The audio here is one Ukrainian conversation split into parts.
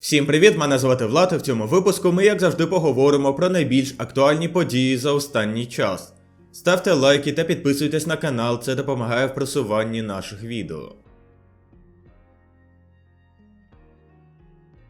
Всім привіт! Мене звати Влад. і В цьому випуску ми, як завжди, поговоримо про найбільш актуальні події за останній час. Ставте лайки та підписуйтесь на канал, це допомагає в просуванні наших відео.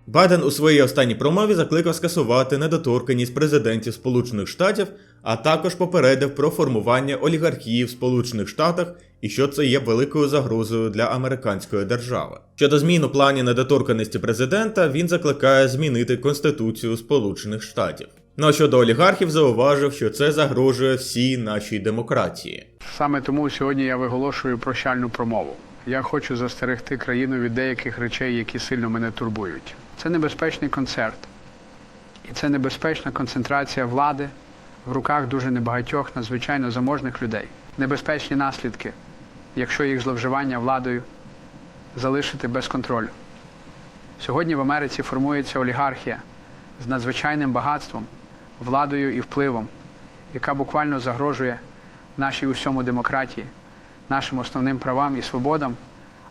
Байден у своїй останній промові закликав скасувати недоторканність президентів Сполучених Штатів, а також попередив про формування олігархії в Сполучених Штатах і що це є великою загрозою для американської держави. Щодо змін у плані недоторканості президента, він закликає змінити Конституцію Сполучених Штатів. Ну а щодо олігархів, зауважив, що це загрожує всій нашій демократії. Саме тому сьогодні я виголошую прощальну промову. Я хочу застерегти країну від деяких речей, які сильно мене турбують. Це небезпечний концерт, і це небезпечна концентрація влади в руках дуже небагатьох надзвичайно заможних людей. Небезпечні наслідки, якщо їх зловживання владою залишити без контролю. Сьогодні в Америці формується олігархія з надзвичайним багатством, владою і впливом, яка буквально загрожує нашій усьому демократії, нашим основним правам і свободам,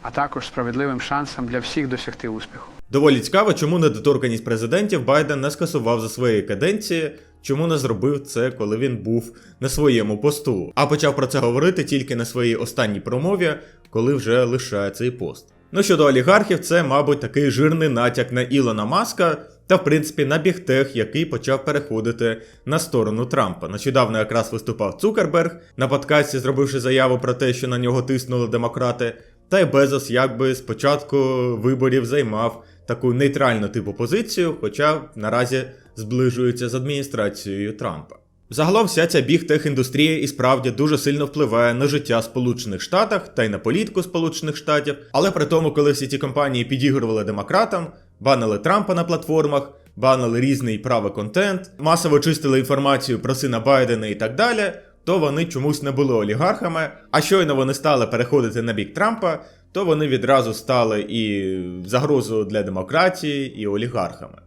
а також справедливим шансам для всіх досягти успіху. Доволі цікаво, чому недоторканність президентів Байден не скасував за своєї каденції, чому не зробив це, коли він був на своєму посту, а почав про це говорити тільки на своїй останній промові, коли вже лишає цей пост. Ну щодо олігархів, це, мабуть, такий жирний натяк на Ілона Маска. Та, в принципі, на бігтех, який почав переходити на сторону Трампа. Нещодавно якраз виступав Цукерберг на подкасті, зробивши заяву про те, що на нього тиснули демократи. Та й Безос якби з початку виборів займав таку нейтральну типу позицію, хоча наразі зближується з адміністрацією Трампа. Загалом вся ця бігтех-індустрія і справді дуже сильно впливає на життя Сполучених Штатах та й на політику Сполучених Штатів. Але при тому, коли всі ці компанії підігрували демократам, банили Трампа на платформах, банили різний правий контент, масово чистили інформацію про сина Байдена і так далі, то вони чомусь не були олігархами. А щойно вони стали переходити на бік Трампа, то вони відразу стали і загрозою для демократії, і олігархами.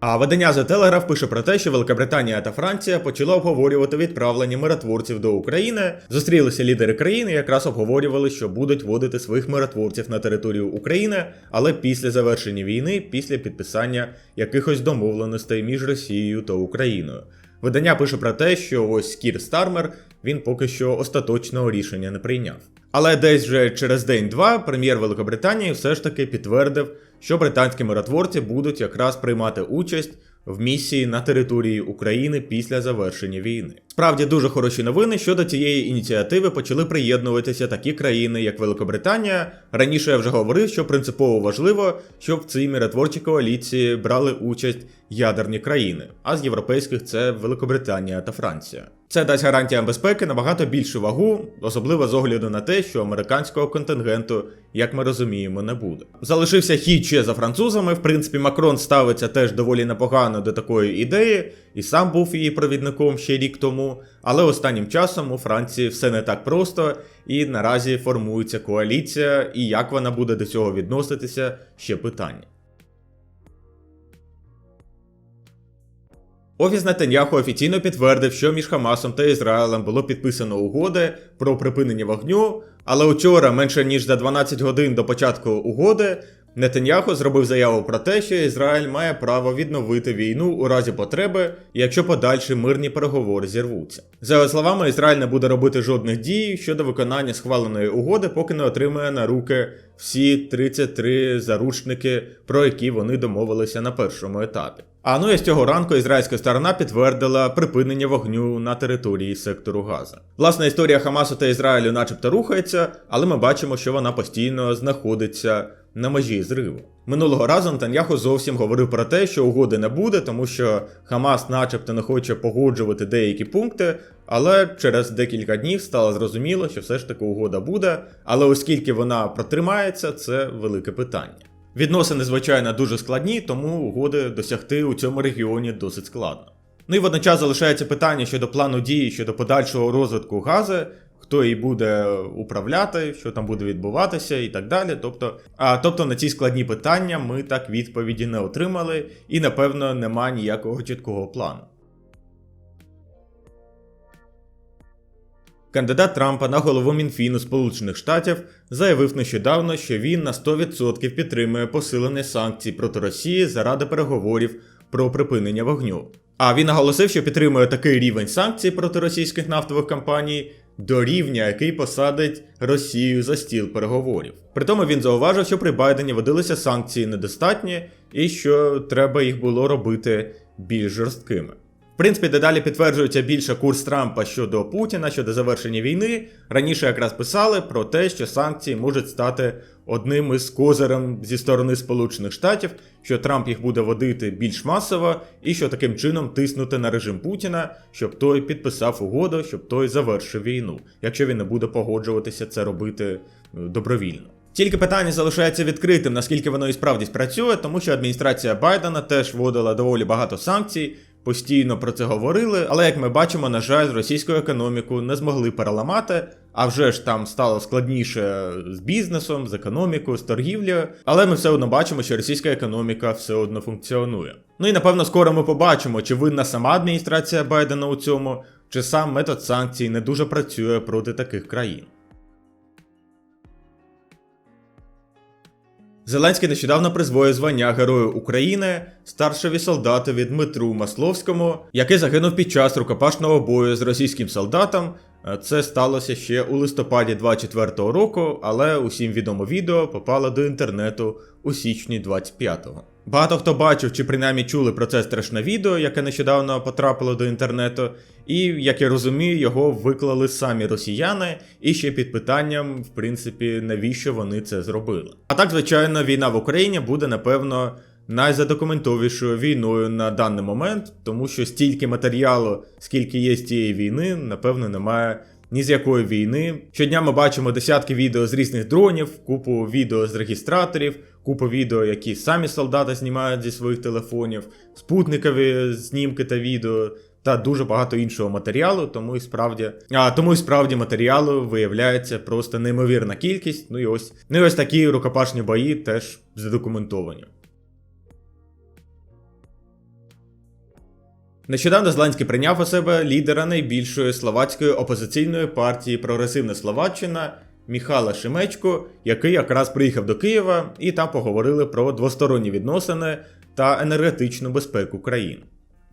А видання The Telegraph пише про те, що Великобританія та Франція почали обговорювати відправлення миротворців до України. Зустрілися лідери країни, якраз обговорювали, що будуть вводити своїх миротворців на територію України, але після завершення війни, після підписання якихось домовленостей між Росією та Україною. Видання пише про те, що ось Кір Стармер він поки що остаточного рішення не прийняв. Але десь вже через день-два прем'єр Великобританії все ж таки підтвердив, що британські миротворці будуть якраз приймати участь в місії на території України після завершення війни. Справді дуже хороші новини щодо цієї ініціативи почали приєднуватися такі країни, як Великобританія. Раніше я вже говорив, що принципово важливо, щоб в цій миротворчій коаліції брали участь ядерні країни, а з європейських це Великобританія та Франція. Це дасть гарантіям безпеки набагато більшу вагу, особливо з огляду на те, що американського контингенту, як ми розуміємо, не буде. Залишився хід ще за французами. В принципі, Макрон ставиться теж доволі непогано до такої ідеї, і сам був її провідником ще рік тому. Але останнім часом у Франції все не так просто, і наразі формується коаліція, і як вона буде до цього відноситися, ще питання. Офіс Нетаньяху офіційно підтвердив, що між Хамасом та Ізраїлем було підписано угоди про припинення вогню, але учора, менше ніж за 12 годин до початку угоди, Нетаньяху зробив заяву про те, що Ізраїль має право відновити війну у разі потреби, якщо подальші мирні переговори зірвуться. За його словами, Ізраїль не буде робити жодних дій щодо виконання схваленої угоди, поки не отримає на руки всі 33 заручники, про які вони домовилися на першому етапі. А ну і з цього ранку ізраїльська сторона підтвердила припинення вогню на території сектору Газа. Власна історія Хамасу та Ізраїлю, начебто, рухається, але ми бачимо, що вона постійно знаходиться на межі зриву. Минулого разу Нетаньяху зовсім говорив про те, що угоди не буде, тому що Хамас, начебто, не хоче погоджувати деякі пункти, але через декілька днів стало зрозуміло, що все ж таки угода буде. Але оскільки вона протримається, це велике питання. Відносини, звичайно, дуже складні, тому угоди досягти у цьому регіоні досить складно. Ну і водночас залишається питання щодо плану дії щодо подальшого розвитку гази, хто її буде управляти, що там буде відбуватися і так далі. Тобто, а, тобто на ці складні питання ми так відповіді не отримали, і напевно нема ніякого чіткого плану. Кандидат Трампа на голову Мінфіну Сполучених Штатів заявив нещодавно, що він на 100% підтримує посилення санкцій проти Росії заради переговорів про припинення вогню. А він наголосив, що підтримує такий рівень санкцій проти російських нафтових компаній до рівня, який посадить Росію за стіл переговорів. Притому він зауважив, що при Байдені водилися санкції недостатні і що треба їх було робити більш жорсткими. В принципі, дедалі підтверджується більше курс Трампа щодо Путіна, щодо завершення війни. Раніше якраз писали про те, що санкції можуть стати одним із козирем зі сторони Сполучених Штатів, що Трамп їх буде водити більш масово, і що таким чином тиснути на режим Путіна, щоб той підписав угоду, щоб той завершив війну, якщо він не буде погоджуватися це робити е, добровільно. Тільки питання залишається відкритим, наскільки воно і справді спрацює, тому що адміністрація Байдена теж вводила доволі багато санкцій, постійно про це говорили, але як ми бачимо, на жаль, російську економіку не змогли переламати. А вже ж там стало складніше з бізнесом, з економікою, з торгівлею. Але ми все одно бачимо, що російська економіка все одно функціонує. Ну і напевно скоро ми побачимо, чи винна сама адміністрація Байдена у цьому, чи сам метод санкцій не дуже працює проти таких країн. Зеленський нещодавно призвоє звання Герою України старшові солдатові Дмитру Масловському, який загинув під час рукопашного бою з російським солдатом. Е, Це сталося ще у листопаді 24-го року, але усім відомо відео попало до інтернету у січні 25-го. Багато хто бачив чи принаймні чули про це страшне відео, яке нещодавно потрапило до інтернету, і, як я розумію, його виклали самі росіяни, і ще під питанням, в принципі, навіщо вони це зробили. А так, звичайно, війна в Україні буде, напевно, найзадокументовішою війною на даний момент, тому що стільки матеріалу, скільки є з цієї війни, напевно, немає. Ні з якої війни. Щодня ми бачимо десятки відео з різних дронів, купу відео з регістраторів, купу відео, які самі солдати знімають зі своїх телефонів, спутникові знімки та відео, та дуже багато іншого матеріалу. Тому і справді, а тому і справді матеріалу виявляється просто неймовірна кількість. Ну і ось, ну і ось такі рукопашні бої теж задокументовані. Нещодавно Зеленський прийняв у себе лідера найбільшої словацької опозиційної партії Прогресивна Словаччина Міхала Шемечко, який якраз приїхав до Києва і там поговорили про двосторонні відносини та енергетичну безпеку країн.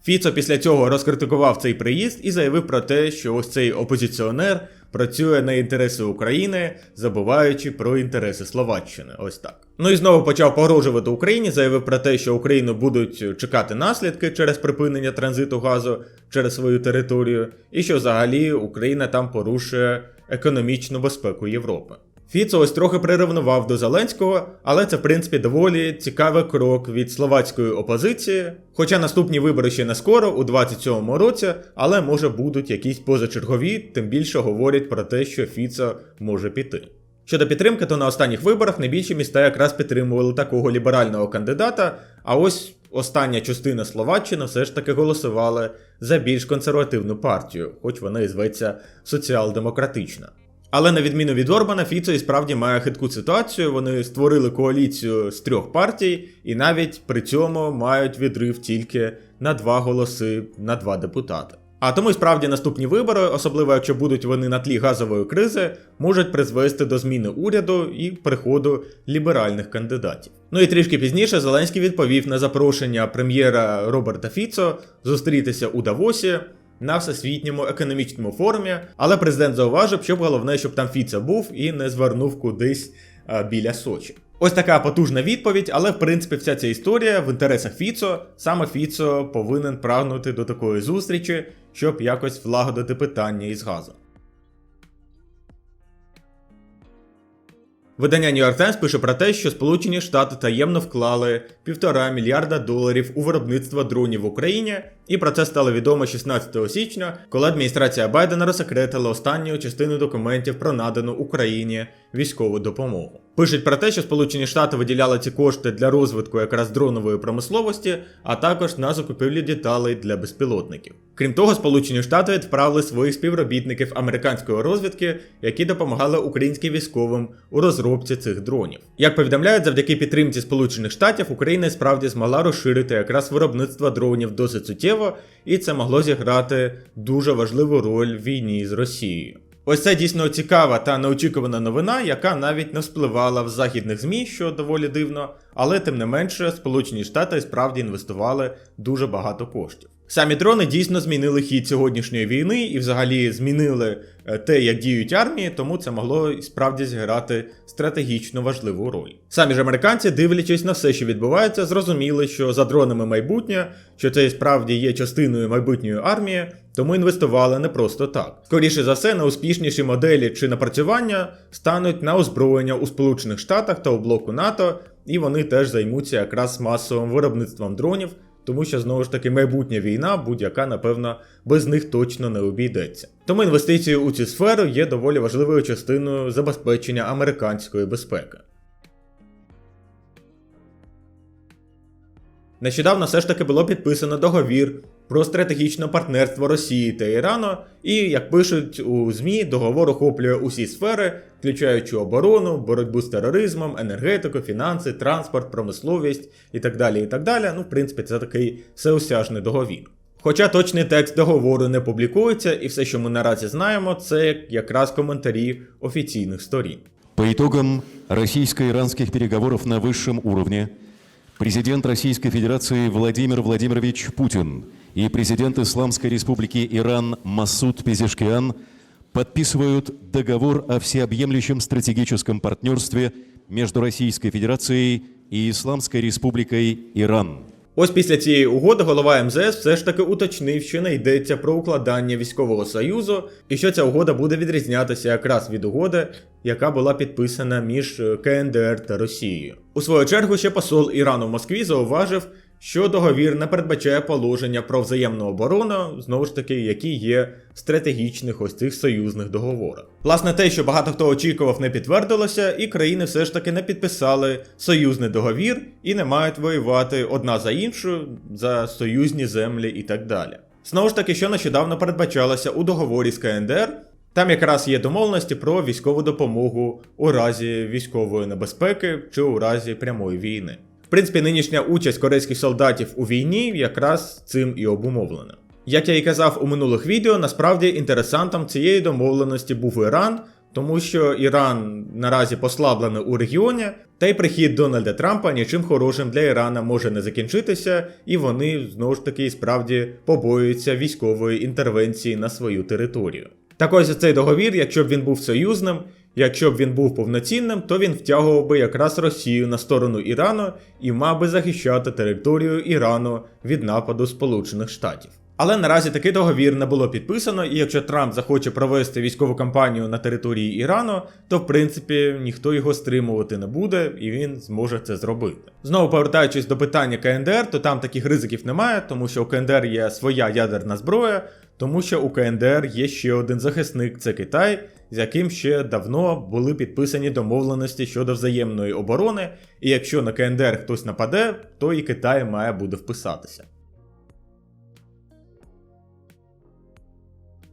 Фіцо після цього розкритикував цей приїзд і заявив про те, що ось цей опозиціонер працює на інтереси України, забуваючи про інтереси Словаччини. Ось так. Ну і знову почав погрожувати Україні, заявив про те, що Україну будуть чекати наслідки через припинення транзиту газу через свою територію, і що взагалі Україна там порушує економічну безпеку Європи. Фіцо ось трохи приревнував до Зеленського, але це в принципі доволі цікавий крок від словацької опозиції. Хоча наступні вибори ще не скоро, у 27-му році, але може будуть якісь позачергові, тим більше говорять про те, що Фіцо може піти. Щодо підтримки, то на останніх виборах найбільші міста якраз підтримували такого ліберального кандидата, а ось остання частина Словаччини все ж таки голосували за більш консервативну партію, хоч вона і зветься соціал-демократична. Але на відміну від Орбана, Фіцо і справді має хитку ситуацію. Вони створили коаліцію з трьох партій, і навіть при цьому мають відрив тільки на два голоси на два депутати. А тому і справді наступні вибори, особливо якщо будуть вони на тлі газової кризи, можуть призвести до зміни уряду і приходу ліберальних кандидатів. Ну і трішки пізніше Зеленський відповів на запрошення прем'єра Роберта Фіцо зустрітися у Давосі на всесвітньому економічному форумі, але президент зауважив, щоб головне, щоб там Фіцо був і не звернув кудись а, біля Сочі. Ось така потужна відповідь, але в принципі вся ця історія в інтересах Фіцо. Саме Фіцо повинен прагнути до такої зустрічі, щоб якось влагодити питання із газом. Видання New York Times пише про те, що Сполучені Штати таємно вклали півтора мільярда доларів у виробництво дронів в Україні, і про це стало відомо 16 січня, коли адміністрація Байдена розсекретила останню частину документів про надану Україні військову допомогу. Пишуть про те, що Сполучені Штати виділяли ці кошти для розвитку якраз дронової промисловості, а також на закупівлю деталей для безпілотників. Крім того, Сполучені Штати відправили своїх співробітників американської розвідки, які допомагали українським військовим у розробці цих дронів. Як повідомляють, завдяки підтримці Сполучених Штатів Україна справді змогла розширити якраз виробництво дронів досить суттєво, і це могло зіграти дуже важливу роль в війні з Росією. Ось це дійсно цікава та неочікувана новина, яка навіть не вспливала в західних ЗМІ, що доволі дивно, але тим не менше Сполучені Штати справді інвестували дуже багато коштів. Самі дрони дійсно змінили хід сьогоднішньої війни і взагалі змінили е, те, як діють армії, тому це могло справді зіграти стратегічно важливу роль. Самі ж американці, дивлячись на все, що відбувається, зрозуміли, що за дронами майбутнє, що це справді є частиною майбутньої армії, тому інвестували не просто так. Скоріше за все, найуспішніші моделі чи напрацювання стануть на озброєння у Сполучених Штатах та у блоку НАТО, і вони теж займуться якраз масовим виробництвом дронів, тому що знову ж таки майбутня війна, будь-яка, напевно, без них точно не обійдеться. Тому інвестиції у цю сферу є доволі важливою частиною забезпечення американської безпеки. Нещодавно все ж таки було підписано договір про стратегічне партнерство Росії та Ірану, і, як пишуть у ЗМІ, договор охоплює усі сфери, включаючи оборону, боротьбу з тероризмом, енергетику, фінанси, транспорт, промисловість і так далі. і так далі. Ну, в принципі, це такий всеосяжний договір. Хоча точний текст договору не публікується, і все, що ми наразі знаємо, це якраз коментарі офіційних сторін. По итогам российско-иранских переговоров на высшем уровне президент Российской Федерации Владимир Владимирович Путин и президент Исламской Республики Иран Масуд Пезешкиан подписывают договор о всеобъемлющем стратегическом партнерстве между Российской Федерацией и Исламской Республикой Иран. Ось після цієї угоди голова МЗС все ж таки уточнив, що не йдеться про укладання військового союзу, і що ця угода буде відрізнятися якраз від угоди, яка була підписана між КНДР та Росією. У свою чергу ще посол Ірану в Москві зауважив, що договір не передбачає положення про взаємну оборону, знову ж таки, які є в стратегічних ось цих союзних договорах. Власне, те, що багато хто очікував, не підтвердилося, і країни все ж таки не підписали союзний договір і не мають воювати одна за іншу за союзні землі і так далі. Знову ж таки, що нещодавно передбачалося у договорі з КНДР. Там якраз є домовленості про військову допомогу у разі військової небезпеки чи у разі прямої війни. Принципі, нинішня участь корейських солдатів у війні якраз цим і обумовлена. Як я і казав у минулих відео, насправді інтересантом цієї домовленості був Іран, тому що Іран наразі послаблений у регіоні, та й прихід Дональда Трампа нічим хорошим для Ірана може не закінчитися, і вони знову ж таки справді побоюються військової інтервенції на свою територію. Так ось цей договір, якщо б він був союзним, якщо б він був повноцінним, то він втягував би якраз Росію на сторону Ірану і мав би захищати територію Ірану від нападу Сполучених Штатів. Але наразі такий договір не було підписано, і якщо Трамп захоче провести військову кампанію на території Ірану, то в принципі ніхто його стримувати не буде, і він зможе це зробити. Знову повертаючись до питання КНДР, то там таких ризиків немає, тому що у КНДР є своя ядерна зброя, тому що у КНДР є ще один захисник це Китай, з яким ще давно були підписані домовленості щодо взаємної оборони, і якщо на КНДР хтось нападе, то і Китай має буде вписатися.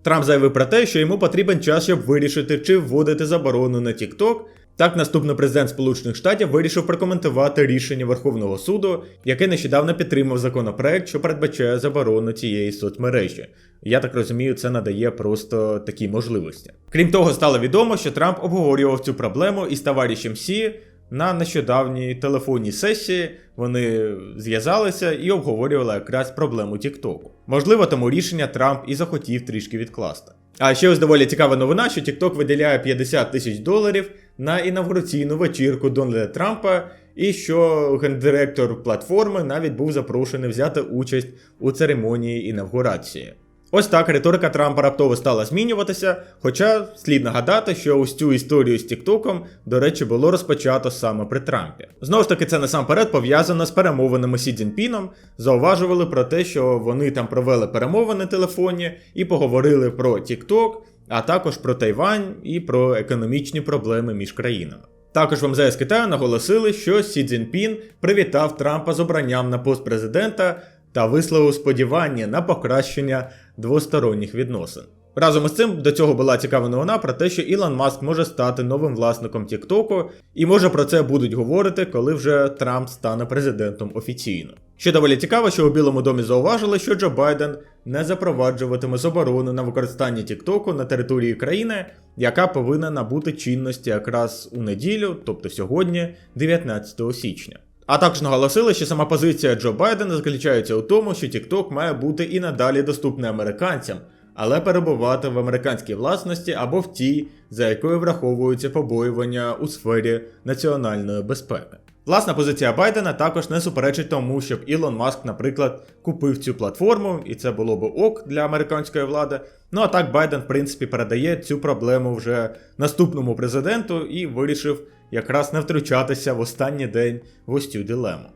Трамп заявив про те, що йому потрібен час, щоб вирішити, чи вводити заборону на TikTok. Так, наступний президент Сполучених Штатів вирішив прокоментувати рішення Верховного суду, яке нещодавно підтримав законопроект, що передбачає заборону цієї соцмережі. Я так розумію, це надає просто такі можливості. Крім того, стало відомо, що Трамп обговорював цю проблему із товаришем Сі на нещодавній телефонній сесії. Вони зв'язалися і обговорювали якраз проблему Тіктоку. Можливо, тому рішення Трамп і захотів трішки відкласти. А ще ось доволі цікава новина, що TikTok виділяє 50 тисяч доларів на інавгураційну вечірку Дональда Трампа, і що гендиректор платформи навіть був запрошений взяти участь у церемонії інавгурації. Ось так риторика Трампа раптово стала змінюватися, хоча слід нагадати, що ось цю історію з Тіктоком, до речі, було розпочато саме при Трампі. Знову ж таки, це насамперед пов'язано з перемовинами Сі Цзіньпіном, зауважували про те, що вони там провели перемовини телефонні і поговорили про Тікток, а також про Тайвань і про економічні проблеми між країнами. Також в МЗС Китаю наголосили, що Сі Цзіньпін привітав Трампа з обранням на пост президента та висловив сподівання на покращення двосторонніх відносин. Разом із цим до цього була цікава новина про те, що Ілон Маск може стати новим власником Тіктоку, і може про це будуть говорити, коли вже Трамп стане президентом офіційно. Що доволі цікаво, що у Білому домі зауважили, що Джо Байден не запроваджуватиме заборону на використання Тіктоку на території країни, яка повинна набути чинності якраз у неділю, тобто сьогодні, 19 січня. А також наголосили, що сама позиція Джо Байдена заключається у тому, що TikTok має бути і надалі доступний американцям, але перебувати в американській власності або в тій, за якою враховуються побоювання у сфері національної безпеки. Власна позиція Байдена також не суперечить тому, щоб Ілон Маск, наприклад, купив цю платформу, і це було б ок для американської влади. Ну а так Байден, в принципі, передає цю проблему вже наступному президенту і вирішив якраз не втручатися в останній день ось цю дилему.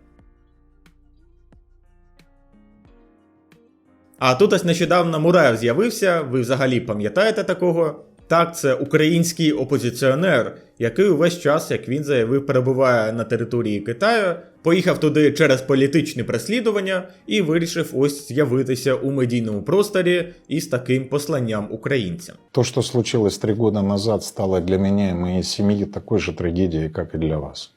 А тут ось нещодавно Мураєв з'явився, ви взагалі пам'ятаєте такого? Так, це український опозиціонер, який увесь час, як він заявив, перебуває на території Китаю, поїхав туди через політичні переслідування і вирішив ось з'явитися у медійному просторі із таким посланням українцям. То, что случилось три года назад, стало для меня и моей семьи такой же трагедией, как и для вас.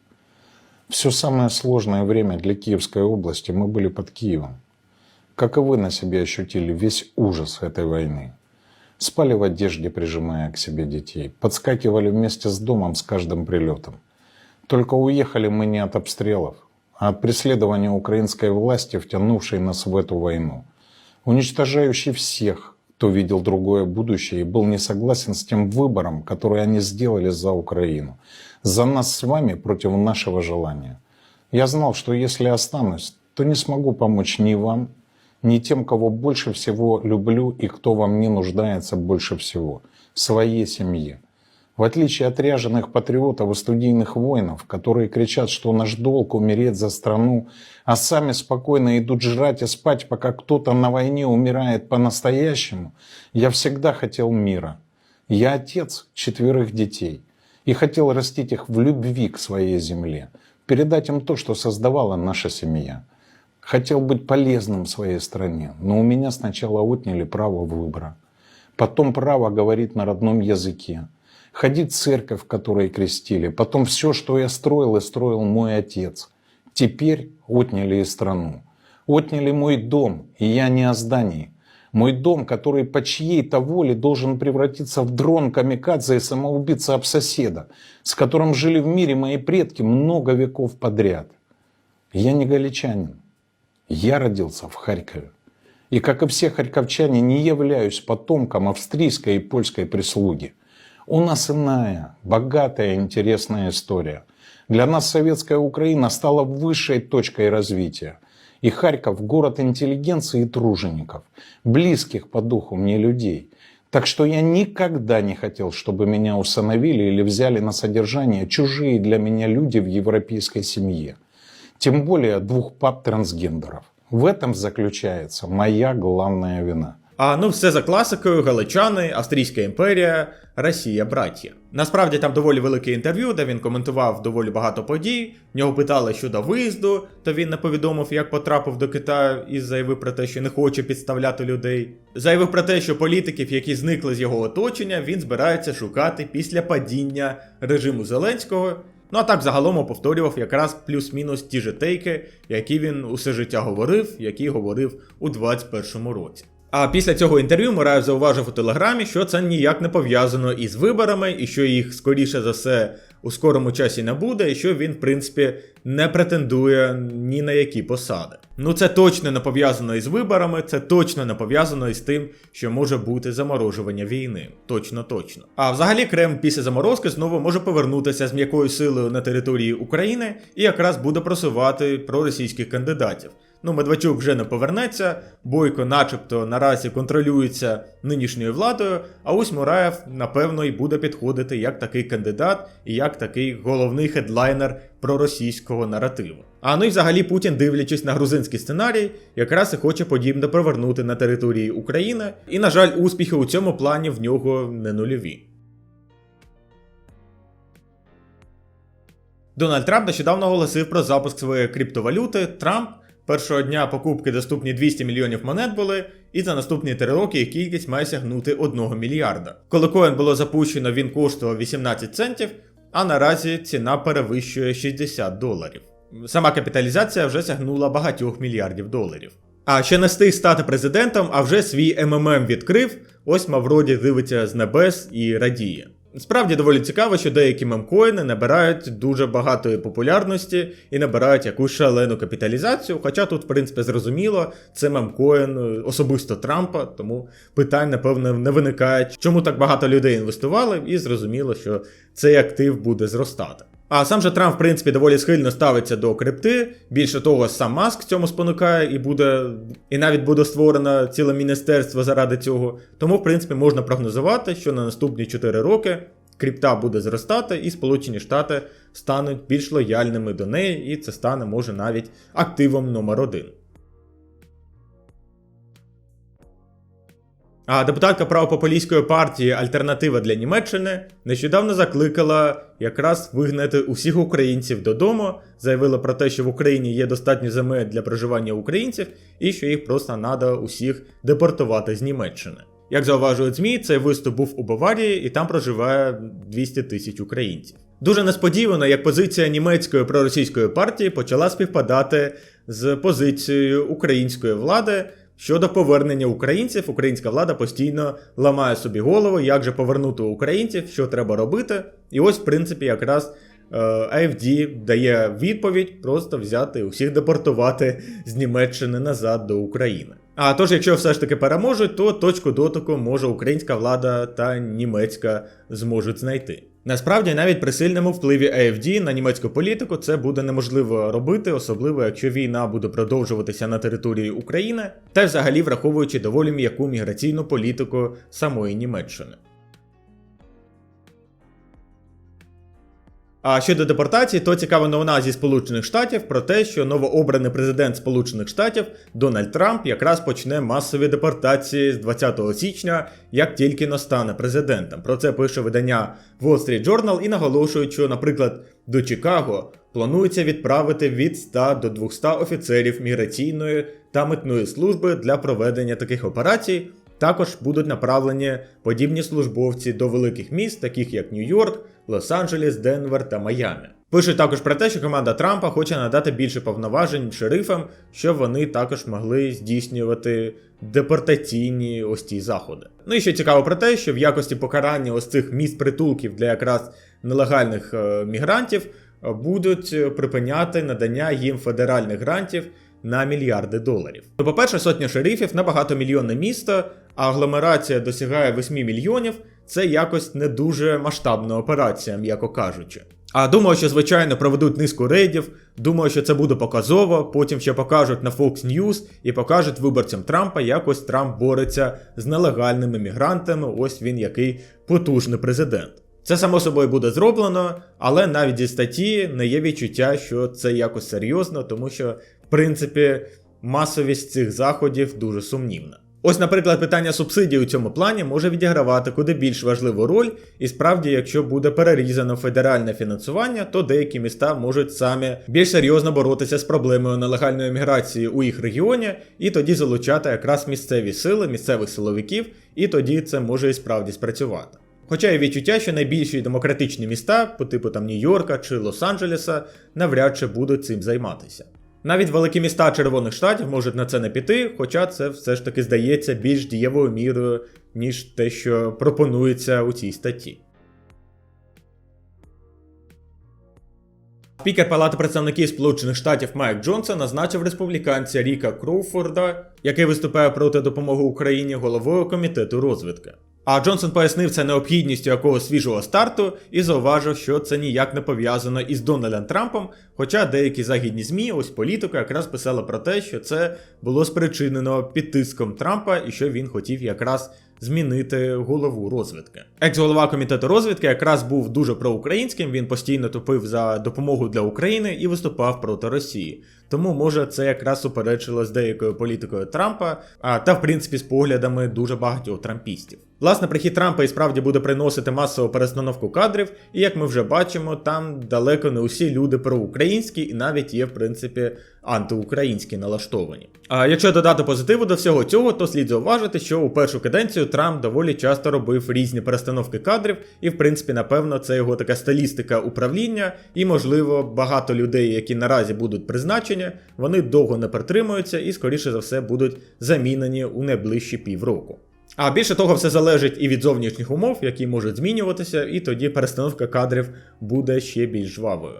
Все самое сложное время для Киевской области мы были под Киевом. Как и вы на себе ощутили весь ужас этой войны. Спали в одежде, прижимая к себе детей. Подскакивали вместе с домом с каждым прилетом. Только уехали мы не от обстрелов, а от преследования украинской власти, втянувшей нас в эту войну. Уничтожающей всех, кто видел другое будущее и был не согласен с тем выбором, который они сделали за Украину. За нас с вами против нашего желания. Я знал, что если останусь, то не смогу помочь ни вам, ни тем, кого больше всего люблю и кто во мне нуждается больше всего – своей семье. В отличие от ряженых патриотов и студийных воинов, которые кричат, что наш долг умереть за страну, а сами спокойно идут жрать и спать, пока кто-то на войне умирает по-настоящему, я всегда хотел мира. Я отец четверых детей и хотел растить их в любви к своей земле, передать им то, что создавала наша семья. Хотел быть полезным своей стране, но у меня сначала отняли право выбора. Потом право говорить на родном языке. Ходить в церковь, в которой крестили. Потом все, что я строил, и строил мой отец. Теперь отняли и страну. Отняли мой дом, и я не о здании. Мой дом, который по чьей-то воле должен превратиться в дрон камикадзе и самоубийца об соседа, с которым жили в мире мои предки много веков подряд. Я не галичанин. Я родился в Харькове. И, как и все харьковчане, не являюсь потомком австрийской и польской прислуги. У нас иная, богатая, интересная история. Для нас советская Украина стала высшей точкой развития. И Харьков – город интеллигенции и тружеников, близких по духу мне людей. Так что я никогда не хотел, чтобы меня усыновили или взяли на содержание чужие для меня люди в европейской семье. Тем более двух пап трансгендеров. В этом заключается моя главная вина. А ну все за класикою: Галичани, Австрійська імперія, Росія, браття. Насправді там доволі велике інтерв'ю, де він коментував доволі багато подій. Нього питали щодо виїзду, то він не повідомив, як потрапив до Китаю і заявив про те, що не хоче підставляти людей. Заявив про те, що політиків, які зникли з його оточення, він збирається шукати після падіння режиму Зеленського. Ну а так загалом повторював якраз плюс-мінус ті ж тейки, які він усе життя говорив, які говорив у 21-му році. А після цього інтерв'ю Мураєв зауважив у телеграмі, що це ніяк не пов'язано із виборами, і що їх скоріше за все у скорому часі не буде, і що він, в принципі, не претендує ні на які посади. Ну це точно не пов'язано із виборами, це точно не пов'язано із тим, що може бути заморожування війни. Точно, точно. А взагалі Кремль після заморозки знову може повернутися з м'якою силою на території України і якраз буде просувати проросійських кандидатів. Ну, Медведчук вже не повернеться, Бойко, начебто, наразі контролюється нинішньою владою, а ось Мураєв, напевно, і буде підходити як такий кандидат і як такий головний хедлайнер проросійського наративу. А ну і взагалі Путін, дивлячись на грузинський сценарій, якраз і хоче подібне повернути на території України, і, на жаль, успіхи у цьому плані в нього не нульові. Дональд Трамп нещодавно оголосив про запуск своєї криптовалюти. Трамп першого дня покупки доступні 200 мільйонів монет були, і за наступні три роки їх кількість має сягнути 1 мільярда. Коли коін було запущено, він коштував 18 центів, а наразі ціна перевищує 60 доларів. Сама капіталізація вже сягнула багатьох мільярдів доларів. А ще не встиг стати президентом, а вже свій МММ відкрив. Ось Мавроді дивиться з небес і радіє. Справді доволі цікаво, що деякі мемкоїни набирають дуже багатої популярності і набирають якусь шалену капіталізацію. Хоча тут, в принципі, зрозуміло, це мемкоін е, особисто Трампа, тому питань, напевно, не виникає, чому так багато людей інвестували, і зрозуміло, що цей актив буде зростати. А сам же Трамп, в принципі, доволі схильно ставиться до крипти. Більше того, сам Маск цьому спонукає і буде, і навіть буде створено ціле міністерство заради цього. Тому, в принципі, можна прогнозувати, що на наступні 4 роки крипта буде зростати, і Сполучені Штати стануть більш лояльними до неї, і це стане може навіть активом номер один. А депутатка правопопулістської партії Альтернатива для Німеччини нещодавно закликала якраз вигнати усіх українців додому, заявила про те, що в Україні є достатньо земель для проживання українців, і що їх просто треба усіх депортувати з Німеччини. Як зауважують ЗМІ, цей виступ був у Баварії, і там проживає 200 тисяч українців. Дуже несподівано, як позиція німецької проросійської партії почала співпадати з позицією української влади. Щодо повернення українців, українська влада постійно ламає собі голову, як же повернути українців, що треба робити. І ось, в принципі, якраз е, AFD дає відповідь просто взяти усіх депортувати з Німеччини назад до України. А тож, якщо все ж таки переможуть, то точку дотику може українська влада та німецька зможуть знайти. Насправді, навіть при сильному впливі AFD на німецьку політику це буде неможливо робити, особливо якщо війна буде продовжуватися на території України, та взагалі враховуючи доволі м'яку міграційну політику самої Німеччини. А щодо депортації, то цікава новина зі Сполучених Штатів про те, що новообраний президент Сполучених Штатів Дональд Трамп якраз почне масові депортації з 20 січня, як тільки но стане президентом. Про це пише видання Wall Street Journal і наголошують, що, наприклад, до Чикаго планується відправити від 100 до 200 офіцерів міграційної та митної служби для проведення таких операцій. Також будуть направлені подібні службовці до великих міст, таких як Нью-Йорк, Лос-Анджелес, Денвер та Майами. Пишуть також про те, що команда Трампа хоче надати більше повноважень шерифам, щоб вони також могли здійснювати депортаційні ось ці заходи. Ну і ще цікаво про те, що в якості покарання ось цих місць притулків для якраз нелегальних е, мігрантів е, будуть е, припиняти надання їм федеральних грантів на мільярди доларів. Ну, по-перше, сотня шерифів на багатомільйонне місто, а агломерація досягає 8 мільйонів. Це якось не дуже масштабна операція, м'яко кажучи. А думаю, що звичайно проведуть низку рейдів. Думаю, що це буде показово. Потім ще покажуть на Fox News і покажуть виборцям Трампа, як ось Трамп бореться з нелегальними мігрантами. Ось він який потужний президент. Це само собою буде зроблено, але навіть зі статті не є відчуття, що це якось серйозно, тому що, принципі, масовість цих заходів дуже сумнівна. Ось, наприклад, питання субсидій у цьому плані може відігравати куди більш важливу роль, і справді, якщо буде перерізано федеральне фінансування, то деякі міста можуть самі більш серйозно боротися з проблемою нелегальної міграції у їх регіоні, і тоді залучати якраз місцеві сили, місцевих силовиків, і тоді це може і справді спрацювати. Хоча є відчуття, що найбільші демократичні міста, по типу там Нью-Йорка чи Лос-Анджелеса, навряд чи будуть цим займатися. Навіть великі міста Червоних Штатів можуть на це не піти, хоча це все ж таки здається більш дієвою мірою, ніж те, що пропонується у цій статті. Спікер Палати представників Сполучених Штатів Майк Джонсон назначив республіканця Ріка Кроуфорда, який виступає проти допомоги Україні головою комітету розвідки. А Джонсон пояснив це необхідністю якогось свіжого старту і зауважив, що це ніяк не пов'язано із Дональдом Трампом. Хоча деякі західні ЗМІ, ось політика, якраз писали про те, що це було спричинено під тиском Трампа і що він хотів якраз змінити голову розвідки. Екс-голова комітету розвідки якраз був дуже проукраїнським. Він постійно тупив за допомогу для України і виступав проти Росії. Тому може це якраз суперечило з деякою політикою Трампа, а та в принципі з поглядами дуже багатьох трампістів. Власне, прихід Трампа і справді буде приносити масову перестановку кадрів, і як ми вже бачимо, там далеко не усі люди проукраїнські і навіть є, в принципі, антиукраїнські налаштовані. А якщо додати позитиву до всього цього, то слід зауважити, що у першу каденцію Трамп доволі часто робив різні перестановки кадрів, і в принципі, напевно, це його така стилістика управління, і можливо багато людей, які наразі будуть призначені, вони довго не протримуються і, скоріше за все, будуть замінені у найближчі півроку. А більше того, все залежить і від зовнішніх умов, які можуть змінюватися, і тоді перестановка кадрів буде ще більш жвавою.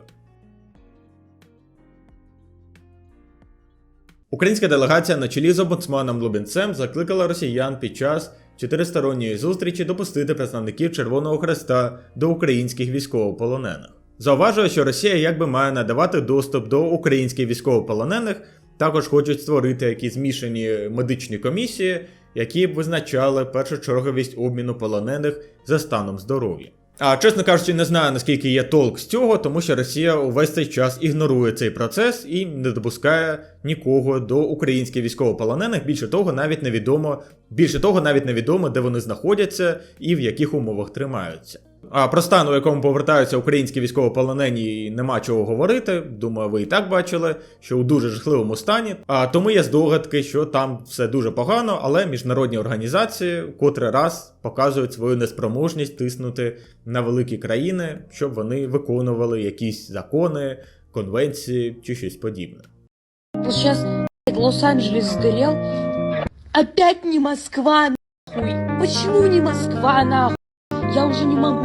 Українська делегація на чолі з омбудсманом Лубінцем закликала росіян під час чотиристоронньої зустрічі допустити представників Червоного Хреста до українських військовополонених. Зауважує, що Росія якби має надавати доступ до українських військовополонених, також хочуть створити якісь змішані медичні комісії, які б визначали першочерговість обміну полонених за станом здоров'я. А чесно кажучи, не знаю наскільки є толк з цього, тому що Росія увесь цей час ігнорує цей процес і не допускає нікого до українських військовополонених. Більше того, навіть невідомо, більше того, навіть невідомо, де вони знаходяться і в яких умовах тримаються. А про стан, у якому повертаються українські військовополонені, нема чого говорити. Думаю, ви і так бачили, що у дуже жахливому стані. А тому є здогадки, що там все дуже погано, але міжнародні організації котрий раз показують свою неспроможність тиснути на великі країни, щоб вони виконували якісь закони, конвенції чи щось подібне. Блядь, Лос-Анджелес сгорел. Опять не Москва, нахуй. Почему не Москва, нахуй? Я уже не могу.